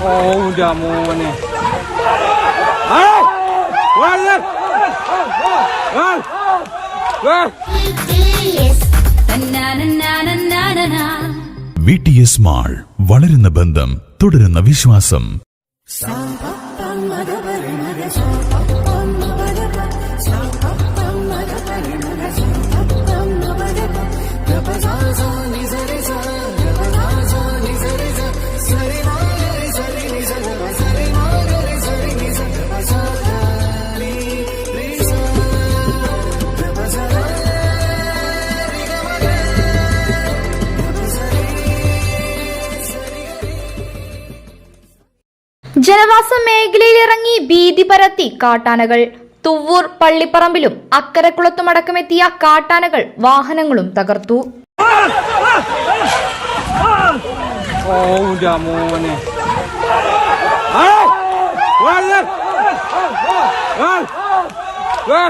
ഓ എന്റെ മോനെ. V T S mall വളരുന്ന ബന്ധം തുടരുന്ന വിശ്വാസം. ജനവാസ മേഖലയിലിറങ്ങി ഭീതി പരത്തി കാട്ടാനകൾ. തുവ്വൂർ പള്ളിപ്പറമ്പിലും അക്കരക്കുളത്തുമടക്കമെത്തിയ കാട്ടാനകൾ വാഹനങ്ങളും തകർത്തു. ഓ എന്റെ മോനെ ആ! വാ, വാ. വാ. വാ.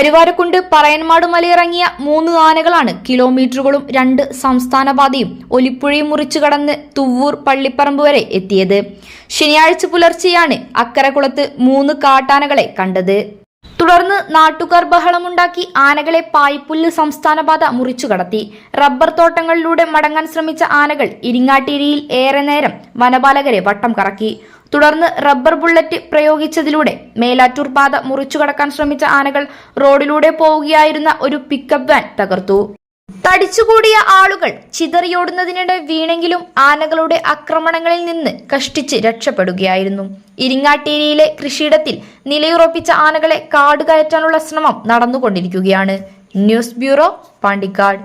കരുവാരക്കുണ്ട് പറയന്മാട് മലയിറങ്ങിയ മൂന്ന് ആനകളാണ് കിലോമീറ്ററുകളും രണ്ട് സംസ്ഥാന പാതയും ഒലിപ്പുഴയും മുറിച്ചു കടന്ന് തുവ്വൂർ പള്ളിപ്പറമ്പ് വരെ എത്തിയത്. ശനിയാഴ്ച പുലർച്ചെയാണ് അക്കരക്കുളത്ത് മൂന്ന് കാട്ടാനകളെ കണ്ടത്. തുടർന്ന് നാട്ടുകാർ ബഹളമുണ്ടാക്കി ആനകളെ പായ്പുല്ല് സംസ്ഥാനപാത മുറിച്ചു കടത്തി. റബ്ബർ തോട്ടങ്ങളിലൂടെ മടങ്ങാൻ ശ്രമിച്ച ആനകൾ ഇരിങ്ങാട്ടിരിയിൽ ഏറെ നേരം വനപാലകരെ വട്ടം കറക്കി. തുടർന്ന് റബ്ബർ ബുള്ളറ്റ് പ്രയോഗിച്ചതിലൂടെ മേലാറ്റൂർ പാത മുറിച്ചുകടക്കാൻ ശ്രമിച്ച ആനകൾ റോഡിലൂടെ പോവുകയായിരുന്ന ഒരു പിക്കപ്പ് വാൻ തകർത്തു. തടിച്ചുകൂടിയ ആളുകൾ ചിതറിയോടുന്നതിനിടെ വീണെങ്കിലും ആനകളുടെ ആക്രമണങ്ങളിൽ നിന്ന് കഷ്ടിച്ച് രക്ഷപ്പെടുകയായിരുന്നു. ഇരിങ്ങാട്ടേരിയിലെ കൃഷിയിടത്തിൽ നിലയുറപ്പിച്ച ആനകളെ കാട് കയറ്റാനുള്ള ശ്രമം നടന്നുകൊണ്ടിരിക്കുകയാണ്. News bureau Pandikkad.